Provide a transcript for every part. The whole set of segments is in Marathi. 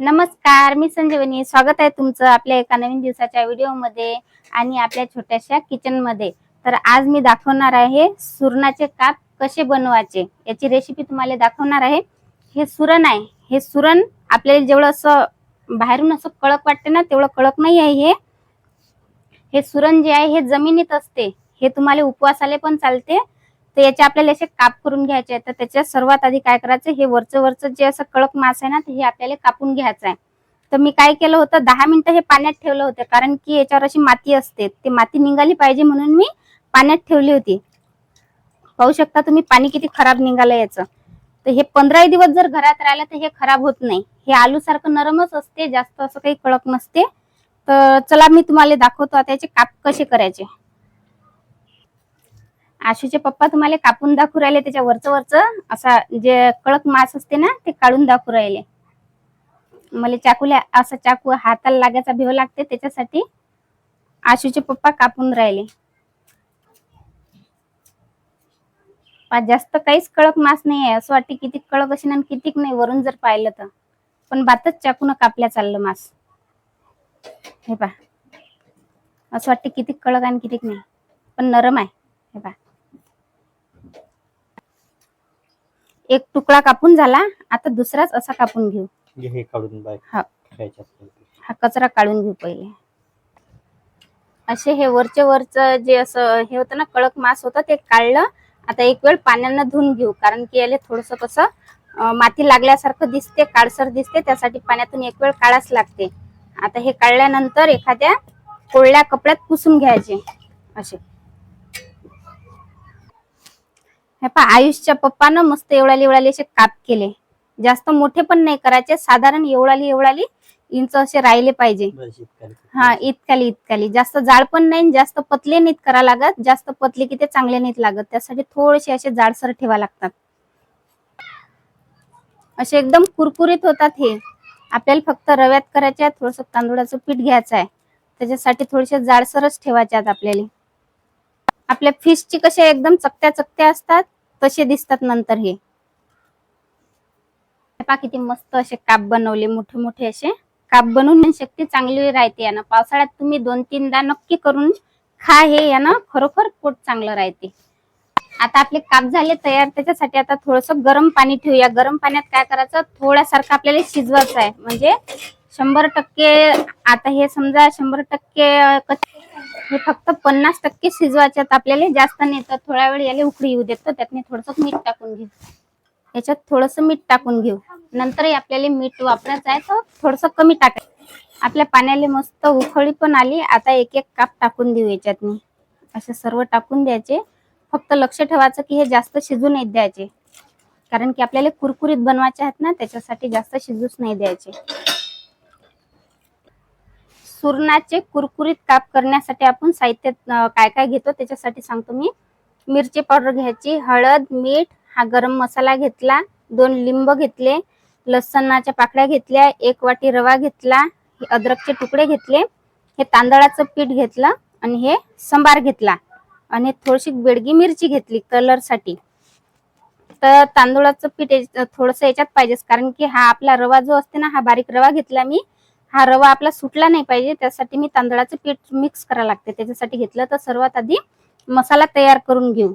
नमस्कार मी संजीवनी. स्वागत आहे तुमचं आपल्या एका नवीन दिवसाच्या व्हिडिओमध्ये आणि आपल्या छोट्याशा किचनमध्ये तर आज मी दाखवणार आहे सुरणाचे काप कसे बनवायचे. याची रेसिपी तुम्हाला दाखवणार आहे. हे सुरण आहे. हे सुरण आपल्याला जेवढं असं बाहेरून असं कडक वाटते ना तेवढं कळक नाही आहे हे. हे सुरण जे आहे हे जमिनीत असते. हे तुम्हाला उपवासाले पण चालते. तर याचे आपल्याला असे काप करून घ्यायचे आहे तर त्याच्यात सर्वात आधी काय करायचं हे वरचं वरचं जे असं कडक मास आहे ना हे आपल्याला कापून घ्यायचं आहे. तर मी काय केलं होतं दहा मिनिटं हे पाण्यात ठेवलं होतं कारण की याच्यावर अशी माती असते. ते माती निघाली पाहिजे म्हणून मी पाण्यात ठेवली होती. पाहू शकता तुम्ही पाणी किती खराब निघालं याचं. तर हे पंधराही दिवस जर घरात राहिलं तर हे खराब होत नाही. हे आलू सारखं नरमच असते जास्त असं काही कडक नसते. तर चला मी तुम्हाला दाखवतो आता याचे काप कसे करायचे. आशूचे पप्पा तुम्हाला कापून दाखवू राहिले त्याच्या वरचं वरचं. असा जे कडक मांस असते ना ते काढून दाखवू राहिले. मला चाकूला असा चाकू हाताला लागायचा भेव लागते त्याच्यासाठी आशूचे पप्पा कापून राहिले. पा जास्त काहीच कडक मांस नाही आहे असं वाटते किती कडक असेल आणि कितीक नाही वरून जर पाहिलं तर. पण बातच चाकून कापल्या चाललं मांस. हे पा. असं वाटते किती कडक आणि कितीक नाही. पण नरम आहे. हे पा. एक तुकडा कापून झाला आता दुसराच असा कापून घेऊ. हे काढून हा. असतील. हा कचरा काढून घेऊ पहिले. असे हे वरचे वरचं जे असं हे होतं ना कडक मांस होतं ते काढलं. आता एक वेळ पाण्यानं धुवून घेऊ कारण की याला थोडस कसं अं, माती लागल्यासारखं दिसते काळसर दिसते त्यासाठी पाण्यातून एक वेळ काढाच लागते. आता हे काढल्यानंतर एखाद्या कोरड्या कपड्यात पुसून घ्यायचे असे. हे पा आयुषच्या पप्पानं मस्त एवढाले एवढाले असे काप केले. जास्त मोठे पण नाही करायचे साधारण एवढाली एवढाली इंच असे राहिले पाहिजे. हा इतकाली इतकाली. जास्त जाड पण नाही जास्त पतले नाहीत करा लागत. जास्त पतले की ते चांगले नाहीत लागत. त्यासाठी थोडेसे असे जाडसर ठेवा लागतात. असे एकदम कुरकुरीत होतात हे. आपल्याला फक्त रव्यात करायचे आहे थोडस तांदूळाचं पीठ घ्यायचं आहे. त्याच्यासाठी थोडेसे जाडसरच ठेवायचे आहेत आपल्याला. आपल्या फिशची कशा एकदम चकत्या चकत्या असतात तसे दिसतात नंतर हे. पा किती मस्त असे काप बनवले मोठे मोठे असे. काप बनवून शक्ती चांगली राहते यानं. पावसाळ्यात तुम्ही दोन तीनदा नक्की करून खा हे यानं खरोखर पोट चांगलं राहते. आता आपले काप झाले तयार त्याच्यासाठी आता थोडस गरम पाणी ठेवूया. गरम पाण्यात काय करायचं? थोड्यासारखं आपल्याला शिजवायचं आहे. म्हणजे शंभर टक्के आता हे समजा शंभर टक्के कच्चे- हे फक्त पन्नास टक्के शिजवायच्यात. आपल्याला जास्त नाही तर थोड्या वेळ याला उकळी येऊ देतो त्यातने थोडस मीठ टाकून घेऊ. याच्यात थोडस मीठ टाकून घेऊ. नंतरही आपल्याला मीठ वापरायचं आहे तर थोडस कमी टाकायचं. आपल्या पाण्याला मस्त उखळी पण आली. आता एक एक काप टाकून देऊ याच्यातनी. असे सर्व टाकून द्यायचे. फक्त लक्ष ठेवायचं की हे जास्त शिजू नाही द्यायचे. कारण की आपल्याला कुरकुरीत बनवायचे आहेत ना त्याच्यासाठी जास्त शिजूच नाही द्यायचे. सुरणाचे कुरकुरीत काप करण्यासाठी आपण साहित्य काय काय घेतो त्याच्यासाठी सांगतो मी. मिरची पावडर घ्यायची हळद मीठ हा गरम मसाला घेतला दोन लिंब घेतले लसणाच्या पाकळ्या घेतल्या एक वाटी रवा घेतला हे अद्रकचे तुकडे घेतले हे तांदळाचं पीठ घेतलं आणि हे संबार घेतला. आणि थोडीशी बेडगी मिरची घेतली कलरसाठी. तर तांदूळाचं पीठ थोडस याच्यात पाहिजेच कारण की हा आपला रवा जो असते ना हा बारीक रवा घेतला मी हा रवा आपला सुटला नाही पाहिजे त्यासाठी मी तांदळाचं पीठ मिक्स करायला लागते. त्याच्यासाठी घेतलं तर सर्वात आधी मसाला तयार करून घेऊ.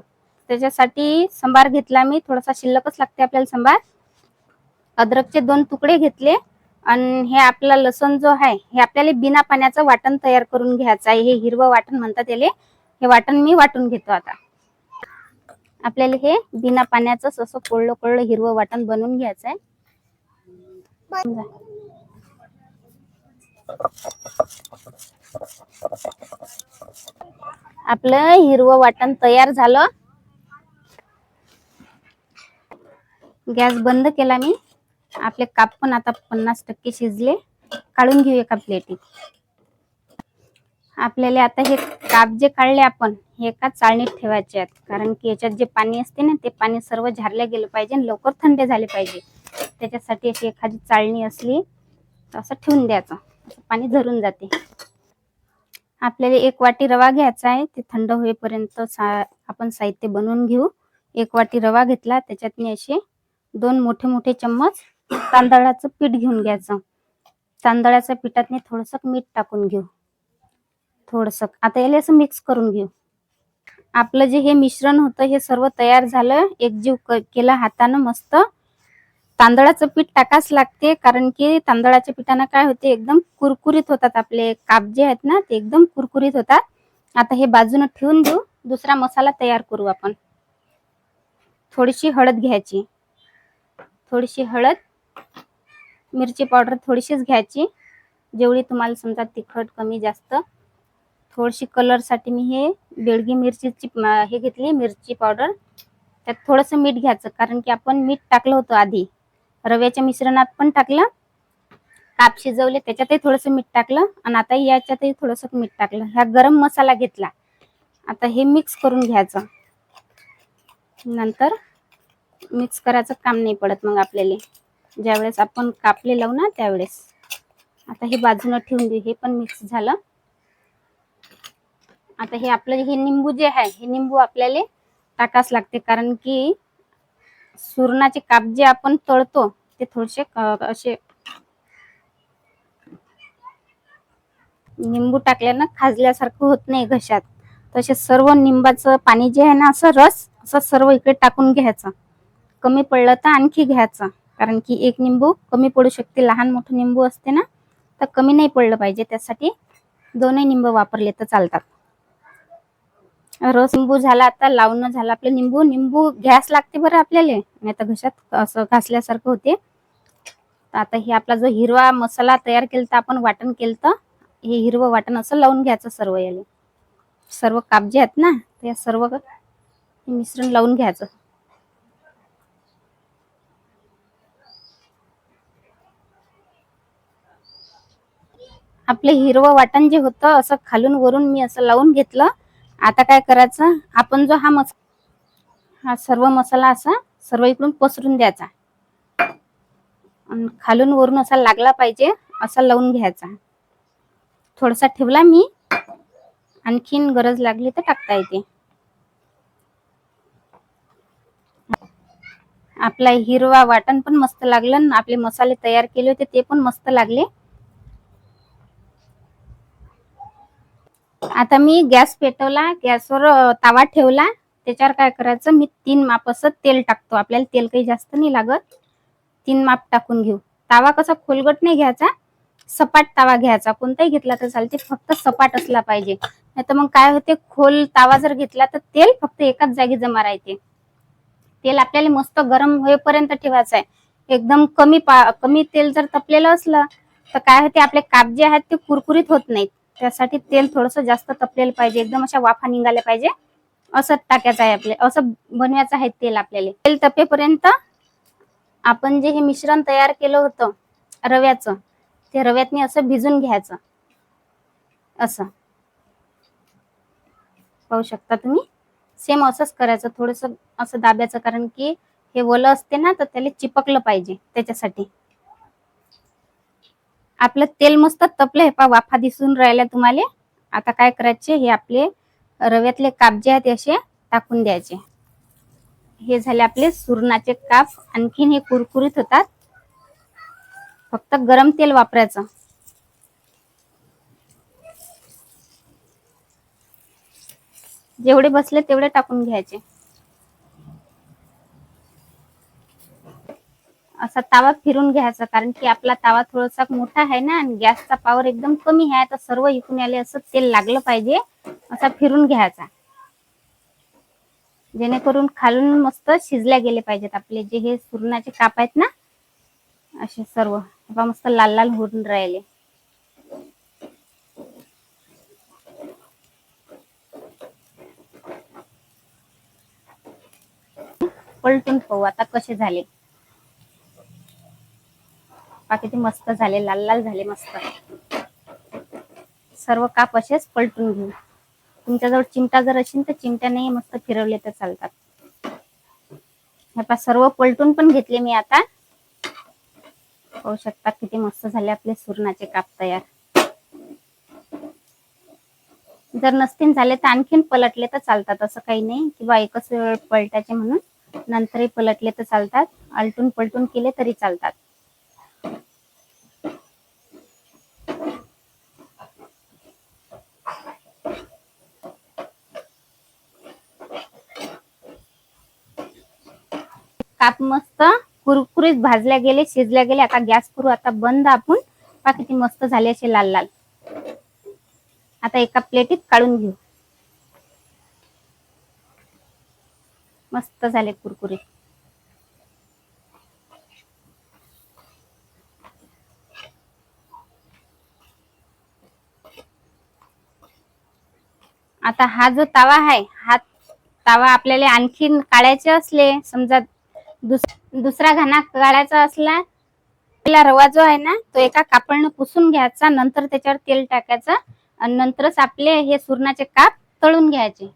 त्याच्यासाठी सांबार घेतला मी थोडासा शिल्लकच लागते आपल्याला सांबार. अद्रकचे दोन तुकडे घेतले आणि हे आपला लसण जो आहे हे आपल्याला बिना पाण्याचं वाटण तयार करून घ्यायचं आहे. हे हिरवं वाटण म्हणतात याले. हे वाटण मी वाटून घेतो आता. आपल्याला हे बिना पाण्याचं असं कोळलं कोळलं हिरवं वाटण बनवून घ्यायचं आहे. समजा. आपलं हिरवं वाटण तयार झालं. गॅस बंद केला मी. आपले काप पण आता पन्नास टक्के शिजले. काढून घेऊ एका प्लेटीत. आपल्याला आता हे काप जे काढले आपण हे एका चाळणीत ठेवायचे आहेत. कारण की याच्यात जे पाणी असते ना ते पाणी सर्व झारले गेलं पाहिजे आणि लवकर थंड झाले पाहिजे. त्याच्यासाठी अशी एखादी चाळणी असली तर असं ठेवून द्यायचं. असं पाणी झरून जाते. आपल्याला एक वाटी रवा घ्यायचा आहे ते थंड होईपर्यंत सा आपण साहित्य बनवून घेऊ. एक वाटी रवा घेतला त्याच्यात मी असे दोन मोठे मोठे चम्मच तांदळाचं पीठ घेऊन घ्यायचं. तांदळाच्या पिठात थोडस मीठ टाकून घेऊ. थोडस आता याला असं मिक्स करून घेऊ. आपलं जे हे मिश्रण होतं हे सर्व तयार झालं. एकजीव केला केलं हातानं मस्त. तांदळाचं पीठ टाकाच लागते कारण की तांदळाच्या पिठानं काय होते एकदम कुरकुरीत होतात आपले काप जे आहेत ना ते एकदम कुरकुरीत होतात. आता हे बाजूनं ठेवून देऊ दुसरा मसाला तयार करू आपण. थोडीशी हळद घ्यायची. थोडीशी हळद मिरची पावडर थोडीशीच घ्यायची. जेवढी तुम्हाला समजा तिखट कमी जास्त थोडीशी कलरसाठी मी हे बेळगी मिरचीची हे घेतली मिरची पावडर. त्यात थोडंसं मीठ घ्यायचं कारण की आपण मीठ टाकलं होतं आधी. रव्याच्या मिश्रणात पण टाकलं. काप शिजवले त्याच्यातही थोडंसं मीठ टाकलं आणि आता याच्यातही थोडंसं मीठ टाकलं. ह्या गरम मसाला घेतला. आता हे मिक्स करून घ्यायचं. नंतर मिक्स करायचं काम नाही पडत मग आपल्याला. ज्यावेळेस आपण कापले लावू ना त्यावेळेस. आता हे बाजूनं ठेवून देऊ. हे पण मिक्स झालं. आता हे आपलं हे निंबू जे आहे हे निंबू आपल्याला टाकाच लागते. कारण की सुरणाचे काप जे आपण तळतो ते थोडेसे असे निंबू टाकल्यानं खाजल्यासारखं होत नाही घशात. तसे सर्व निंबाचं पाणी जे आहे ना असं रस असं सर्व इकडे टाकून घ्यायचं. कमी पडलं तर आणखी घ्यायचं. कारण की एक निंबू कमी पडू शकते. लहान मोठं निंबू असते ना तर कमी नाही पडलं पाहिजे. त्यासाठी दोनही निंबू वापरले तर चालतात. रस निंबू झाला आता लावणं झालं आपलं निंबू. निंबू घ्यास लागते बरं आपल्याला. नाही तर घशात असं घासल्यासारखं होते. तर आता हे आपला जो हिरवा मसाला तयार केलता आपण वाटण केलं हे हिरवं वाटण असं लावून घ्यायचं सर्व याला. सर्व कापजे आहेत ना ते सर्व मिश्रण लावून घ्यायचं. आपलं हिरवं वाटण जे होतं असं खालून वरून मी असं लावून घेतलं. आता काय करायचं? आपण जो हा मस हा सर्व मसाला असा सर्व इकडून पसरून द्यायचा. खालून वरून असा लागला पाहिजे असा लावून घ्यायचा. थोडासा ठेवला मी. आणखीन गरज लागली तर टाकता येते. आपला हिरवा वाटण पण मस्त लागलं आणि आपले मसाले तयार केले होते ते पण मस्त लागले. आता मी गॅस पेटवला गॅसवर तवा ठेवला. त्याच्यावर काय करायचं मी तीन माप असं तेल टाकतो. आपल्याला तेल काही जास्त नाही लागत. तीन माप टाकून घेऊ. तावा कसा खोलगट नाही घ्यायचा सपाट तावा घ्यायचा. कोणताही घेतला तर चालते फक्त सपाट असला पाहिजे. नाही तर मग काय होते खोल तावा जर घेतला तर तेल फक्त एकाच जागी जमा राहते. तेल आपल्याला मस्त गरम होईपर्यंत ठेवायचं आहे. एकदम कमी पा कमी तेल जर तपलेलं असलं तर काय होते आपले काप जे आहेत ते कुरकुरीत होत नाहीत. त्यासाठी तेल थोडस जास्त तपलेलं पाहिजे. एकदम अशा वाफा निघाल्या पाहिजे. असं टाकायचं आहे आपले असं बनवायचं आहे तेल आपल्याला. तेल तपेपर्यंत आपण जे हे मिश्रण तयार केलं होतं रव्याचं ते रव्यातनी असं भिजून घ्यायचं. असं. पाहू शकता तुम्ही? सेम असंच करायचं. थोडस असं दाब्याचं कारण की हे ओलं असते ना तर त्याला चिपकलं पाहिजे त्याच्यासाठी. आपलं तेल मस्त तपलं हे पा वाफा दिसून राहिल्या तुम्हाला. आता काय करायचे हे आपले रव्यातले काप जे आहेत असे टाकून द्यायचे. हे झाले आपले सुरणाचे काप. आणखीन हे कुरकुरीत होतात. फक्त गरम तेल वापरायचं. जेवढे बसले तेवढे टाकून घ्यायचे. असा तावा फिरून घ्यायचा कारण की आपला तावा थोडासा मोठा आहे ना आणि गॅसचा पावर एकदम कमी आहे तर सर्व इकून आले असं तेल लागलं पाहिजे असा फिरून घ्यायचा. जेणेकरून खालून मस्त शिजल्या गेले पाहिजेत आपले जे हे सुरणाचे काप आहेत ना असे सर्व. मस्त लाल लाल होऊन राहिले. पलटून पाहू आता कसे झाले. किती मस्त झाले लाल लाल झाले मस्त. सर्व काप असेच पलटून घेऊ. तुमच्याजवळ चिमटा जर असेल तर चिमट्याने मस्त फिरवले तर चालतात. हे पा सर्व पलटून पण घेतले मी आता. पाहू शकता किती मस्त झाले आपले सुरणाचे काप तयार. जर नसतील झाले तर आणखीन पलटले तर चालतात असं काही नाही. किंवा एकच वेळ पलटायचे म्हणून नंतरही पलटले तर चालतात. आलटून पलटून केले तरी चालतात. काप मस्त कुरकुरीत भाजल्या गेले शिजल्या गेले. आता गॅस करू आता बंद आपण. पहा किती मस्त झाले असे लाल लाल. आता एका प्लेटीत काढून घेऊ. मस्त झाले कुरकुरीत. आता हा जो तवा आहे हा तवा आपल्याला आणखीन काढायचे असले समजा दुस दुसरा घाणा गाळायचा असला पहिला रवा जो आहे ना तो एका कापडनं पुसून घ्यायचा नंतर त्याच्यावर तेल टाकायचं आणि नंतरच आपले हे सुरणाचे काप तळून घ्यायचे.